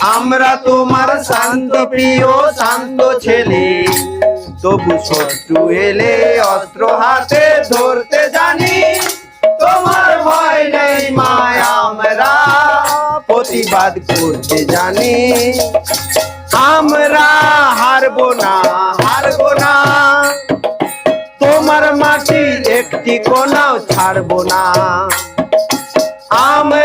আমরা তোমার শান্ত প্রিয়, শান্ত ছেলে। তবু শত্রু এলে অস্ত্র হাতে ধরতে জানি। তোমার ভয় নেই মায় আমরা, প্রতিবাদ করতে জানি। আমরা হারবো না হারবো না। তোমার মাটি একটি কোনাও ছাড়বো না। আমরা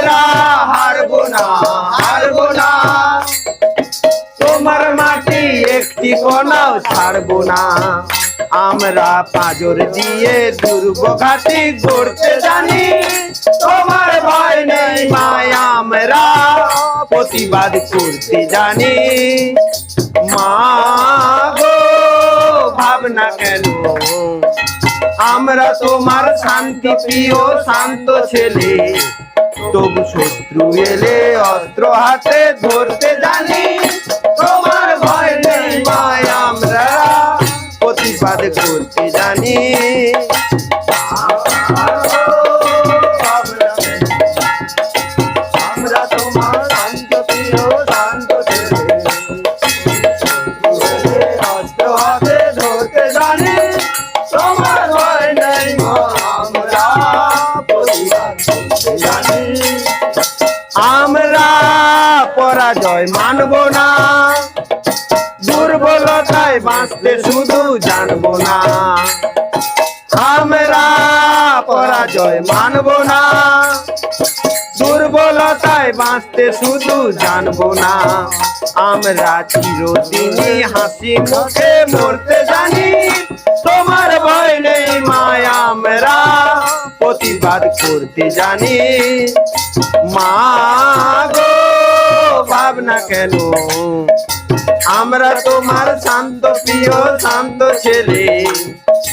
একটি কোনাও ছাড়বো না। আমরা পাজর দিয়ে দুর্গ ঘাটি করতে জানি। তোমার ভয় নেই মায়, আমরা প্রতিবাদ করতে জানি। মা গো, ভাবনা কেন? আমরা তোমার শান্তি প্রিয়, শান্ত ছেলে। তবু শত্রু এলে অস্ত্র হাতে ধরতে জানি। তোমার প্রতিবাদ করতে জানি। আমরা পরাজয় মানব না। দুর্বলতায় বাঁচতে শুধু জানব পরাজয় মানব না। দুর্বলতায় বাঁচতে শুধু জানব না। আমরা চিরদিনই হাসি মুখে মরতে জানি। তোমার ভয় নেই মায় আমরা। প্রতিবাদ করতে জানি। মা গো, ভাবনা কেন? আমরা তোমার শান্ত, প্রিয়, শান্ত ছেলে।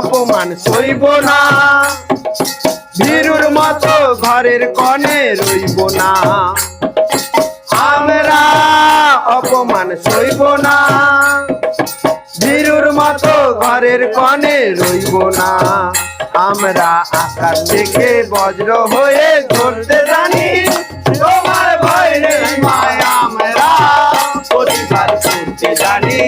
অপমান সইব না। ভীরুর মতো ঘরের কনে রইব না। আমরা অপমান সইব না। ভীরুর মতো ঘরের কনে রইব না। আমরা আকাশ থেকে বজ্র হয়ে ধরতে জানি, তোমার ভয় নেই মায় আমরা প্রতিবাদ করতে জানি।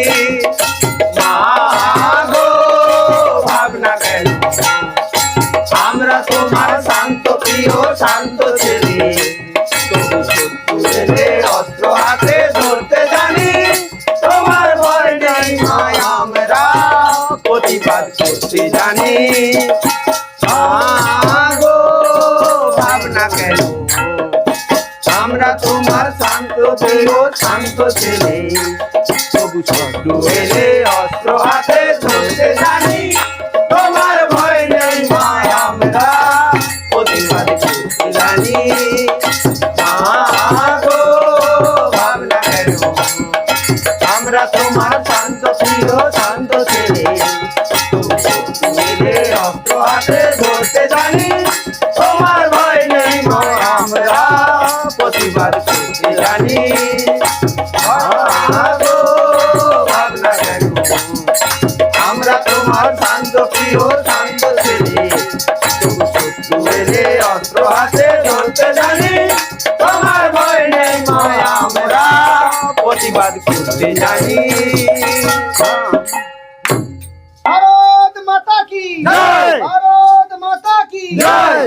করতে জানি। মা ভাবনা কেন? আমরা তোমার শান্ত প্রিয় শান্ত ছেলে। এলে অস্ত্র হাতে ধরতে জানি। তোমার ভয় নেই মায় আমরা প্রতিবাদ করতে জানি। মা গো, ভাবনা কেন? আমরা তোমার জানি। আমরা তোমার শান্ত প্রিয় শান্ত ছেলে তবু শত্রু এলে অস্ত্র হাতে ধরতে জানি। তোমার ভয় নেই আমরা প্রতিবাদ করতে জানি। ভারত মাতা কি! ভারত মাতা কি? জয়!